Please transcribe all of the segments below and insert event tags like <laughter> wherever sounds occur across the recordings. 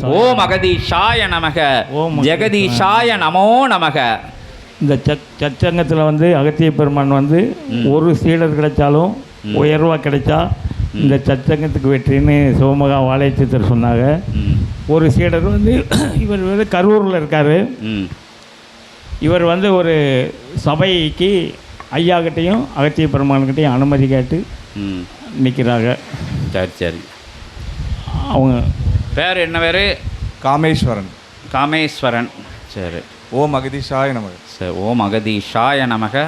ஓம் அகதீஷாய நமக. ஓம் ஜெகதீஷாய நமோ நமக. இந்த சத் சச்சங்கத்தில் வந்து அகத்திய பெருமான் வந்து ஒரு சீடர் கிடைச்சாலும் உயர்வாக கிடைச்சா இந்த சச்சங்கத்துக்கு வெற்றின்னு சிவமகா வாழைச்சித்தர் சொன்னாங்க. ஒரு சீடர் வந்து <clears throat> இவர் வந்து கரூரில் இருக்கார். இவர் வந்து ஒரு சபைக்கு ஐயாக்கிட்டையும் அகத்திய பெருமான்கிட்டையும் அனுமதி கேட்டு. நிற்கிறாங்க சரி சரி. அவங்க பேர் என்ன பேர்? காமேஸ்வரன். காமேஸ்வரன். சரி. ஓம் அகதீஷாய நமக. சரி ஓம் அகதீஷாய நமக.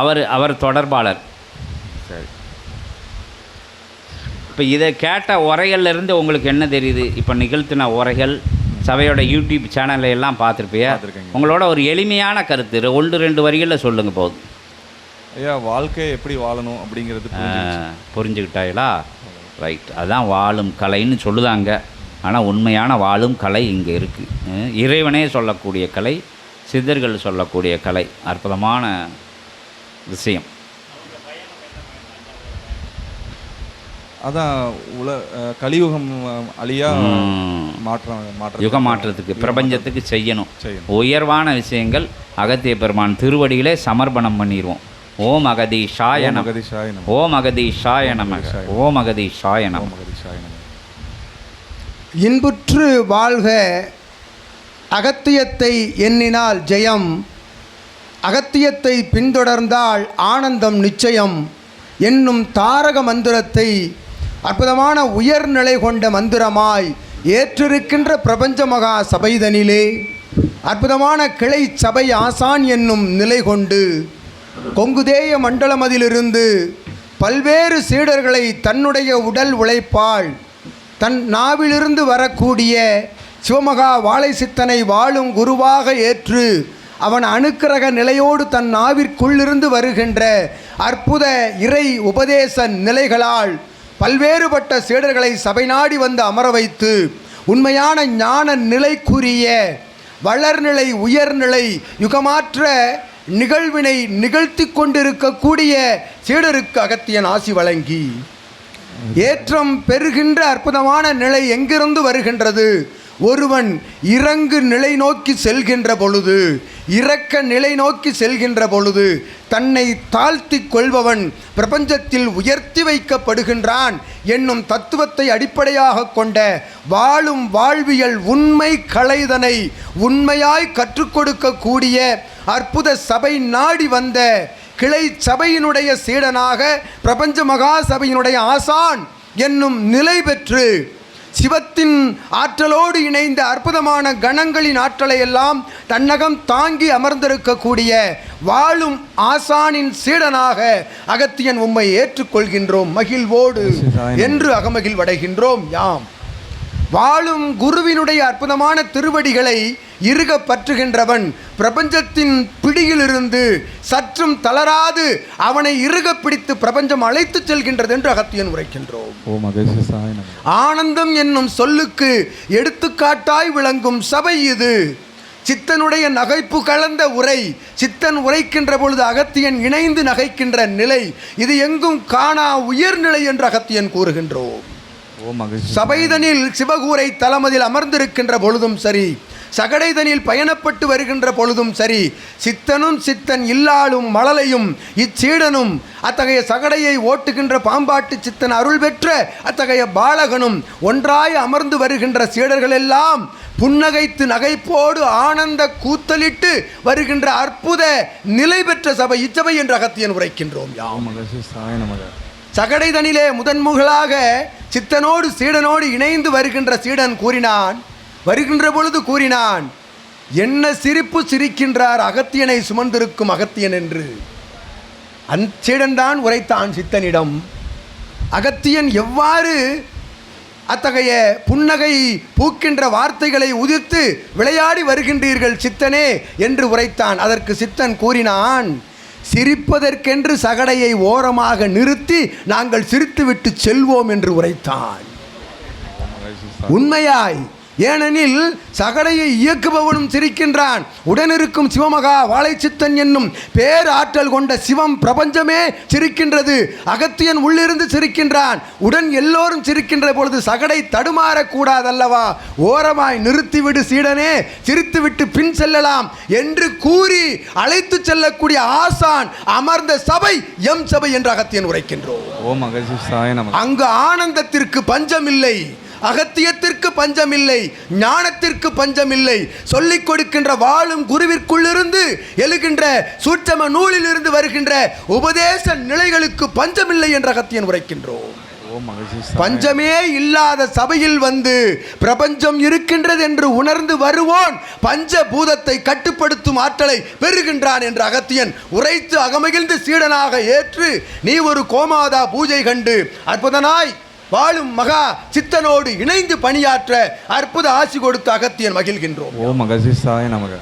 அவர் அவர் தொடர்பாளர். சரி. இப்போ இதை கேட்ட உரைகள்ல இருந்து உங்களுக்கு என்ன தெரியுது? இப்போ நிகழ்த்தின உரைகள் சபையோட யூடியூப் சேனல்ல எல்லாம் பார்த்துருப்பியா. உங்களோட ஒரு எளிமையான கருத்து ஒன்று ரெண்டு வரிகளில் சொல்லுங்க போதும். ஐயா வாழ்க்கையை எப்படி வாழணும் அப்படிங்கிறது புரிஞ்சுக்கிட்டாங்களா ரைட். அதான் வாழும் கலைன்னு சொல்லுதாங்க. ஆனால் உண்மையான வாழும் கலை இங்கே இருக்குது இறைவனே சொல்லக்கூடிய கலை சித்தர்கள் சொல்லக்கூடிய கலை அற்புதமான விஷயம். அதான் உல கலியுகம் அழியா. மாற்றம் மாற்றம் யுக மாற்றத்துக்கு பிரபஞ்சத்துக்கு செய்யணும். உயர்வான விஷயங்கள் அகத்திய பெருமான் திருவடிகளே சமர்ப்பணம் பண்ணிடுவோம் ஓம் அகதீஷாய ஓம் நம. ஓம் நம. ஓம் அகதீஷாய நம. ஓம் அகதீஷாய நமக இன்புற்று வாழ்க அகத்தியத்தை எண்ணினால் ஜெயம் அகத்தியத்தை பின்தொடர்ந்தால் ஆனந்தம் நிச்சயம் என்னும் தாரக மந்திரத்தை அற்புதமான உயர்நிலை கொண்ட மந்திரமாய் ஏற்றிருக்கின்ற பிரபஞ்ச மகா சபைதனிலே அற்புதமான கிளை சபை ஆசான் என்னும் நிலை கொண்டு கொங்குதேய மண்டலமதிலிருந்து பல்வேறு சீடர்களை தன்னுடைய உடல் உழைப்பால் தன் நாவிலிருந்து வரக்கூடிய சிவமகா வாழை சித்தனை வாழும் குருவாக ஏற்று அவன் அணுக்கிரக நிலையோடு தன் நாவிற்குள்ளிருந்து வருகின்ற அற்புத இறை உபதேச நிலைகளால் பல்வேறுபட்ட சீடர்களை சபை நாடி வந்து அமர வைத்து உண்மையான ஞான நிலைக்குரிய வளர்நிலை உயர்நிலை யுகமாற்ற நிகழ்வினை நிகழ்த்தி கொண்டிருக்கக்கூடிய சீடருக்கு அகத்தியன் ஆசி வழங்கி. ஏற்றம் பெறுகின்ற அற்புதமான நிலை எங்கிருந்து வருகின்றது? ஒருவன் இறங்கு நிலை நோக்கி செல்கின்ற பொழுது இறக்க நிலை நோக்கி செல்கின்ற பொழுது தன்னை தாழ்த்தி கொள்பவன் பிரபஞ்சத்தில் உயர்த்தி வைக்கப்படுகின்றான் என்னும் தத்துவத்தை அடிப்படையாக கொண்ட வாழும் வாழ்வியல் உண்மை கலைதனை உண்மையாய் கற்றுக் கொடுக்கக்கூடிய அற்புத சபை நாடி வந்த கிளை சபையினுடைய சீடனாக பிரபஞ்ச மகா சபையினுடைய ஆசான் என்னும் நிலை பெற்று சிவத்தின் ஆற்றலோடு இணைந்த அற்புதமான கணங்களின் ஆற்றலை எல்லாம் தன்னகம் தாங்கி அமர்ந்திருக்கக்கூடிய வாழும் ஆசானின் சீடனாக அகத்தியன் உம்மை ஏற்றுக்கொள்கின்றோம். மகிழ்வோடு என்று அகமகிழ்வடைகின்றோம். யாம். வாழும் குருவினுடைய அற்புதமான திருவடிகளை இறுக பற்றுகின்றவன். பிரபஞ்சத்தின் பிடியிலிருந்து சற்றும் தளராது அவனை இறுக பிடித்து பிரபஞ்சம் அழைத்துச் செல்கின்றது என்று அகத்தியன் உரைக்கின்றோம். ஆனந்தம் என்னும் சொல்லுக்கு எடுத்துக்காட்டாய் விளங்கும் சபை இது. சித்தனுடைய நகைப்பு கலந்த உரை சித்தன் உரைக்கின்ற பொழுது அகத்தியன் இணைந்து நகைக்கின்ற நிலை. இது எங்கும் காணா உயர்நிலை என்று அகத்தியன் கூறுகின்றோம். சபைதனில் சிவகூரை தலமதில் அமர்ந்திருக்கின்ற பொழுதும் சரி சகடைதனில் பயணப்பட்டு வருகின்ற பொழுதும் சரி சித்தனும் சித்தன் இல்லாளும் மழலையும் இச்சீடனும் அத்தகைய சகடையை ஓட்டுகின்ற பாம்பாட்டு சித்தன் அருள் பெற்ற அத்தகைய பாலகனும் ஒன்றாய் அமர்ந்து வருகின்ற சீடர்கள் எல்லாம் புன்னகைத்து நகைப்போடு ஆனந்த கூத்தலிட்டு வருகின்ற அற்புத நிலை பெற்ற சபை இச்சபை என்று அகத்தியன் உரைக்கின்றோம். யாம் ஓம் அகதீஷாய நமக. சகடைதனிலே முதன்முகளாக சித்தனோடு சீடனோடு இணைந்து வருகின்ற சீடன் கூறினான் வருகின்ற பொழுது கூறினான் என்ன சிரிப்பு சிரிக்கின்றார் அகத்தியனை சுமந்திருக்கும் அகத்தியன் என்று? அந் சீடன்தான் உரைத்தான் சித்தனிடம் அகத்தியன் எவ்வாறு அத்தகைய புன்னகை பூக்கின்ற வார்த்தைகளை உதிர்த்து விளையாடி வருகின்றீர்கள் சித்தனே? என்று உரைத்தான். அதற்கு சித்தன் கூறினான் சிரிப்பதற்கென்று சகடையை ஓரமாக நிறுத்தி நாங்கள் சிரித்துவிட்டு செல்வோம் என்று உரைத்தான் உண்மையாய் ஏனெனில் சகடையை இயக்குபவனும் சிரிக்கின்றான். உடனிருக்கும் சிவமகா வாழைச்சித்தன் என்னும் பேராற்றல் கொண்ட சிவம் பிரபஞ்சமே சிரிக்கின்றது. அகத்தியன் உள்ளிருந்து சிரிக்கின்றான். உடன் எல்லோரும் சிரிக்கின்ற பொழுது சகடை தடுமாறக்கூடாதல்லவா ஓரமாய் நிறுத்திவிடு சீடனே சிரித்துவிட்டு பின் செல்லலாம் என்று கூறி அழைத்து செல்லக்கூடிய ஆசான் அமர்ந்த சபை எம் சபை என்று அகத்தியன் உரைக்கின்றோம். அங்கு ஆனந்தத்திற்கு பஞ்சமில்லை. அகத்தியத்திற்கு பஞ்சமில்லை ஞானத்திற்கு பஞ்சமில்லை. சொல்லிக் கொடுக்கின்ற வாழும் குருவிற்குள்ளிருந்து எழுகின்ற சூட்சம நூலிலிருந்து வருகின்ற உபதேச நிலைகளுக்கு பஞ்சமில்லை என்ற அகத்தியன் உரைக்கின்றோம். பஞ்சமே இல்லாத சபையில் வந்து பிரபஞ்சம் இருக்கின்றது என்று உணர்ந்து வருவோன் பஞ்சபூதத்தை கட்டுப்படுத்தும் ஆற்றலை பெறுகின்றான் என்று அகத்தியன் உரைத்து அகமகிழ்ந்து சீடனாக ஏற்று நீ ஒரு கோமாதா பூஜை கண்டு அற்புதனாய் வாழும் மகா சித்தனோடு இணைந்து பணியாற்ற அற்புத ஆசி கொடுத்து அகத்தியன் மகிழ்கின்றோம். ஓம் மகசிசாய நமக.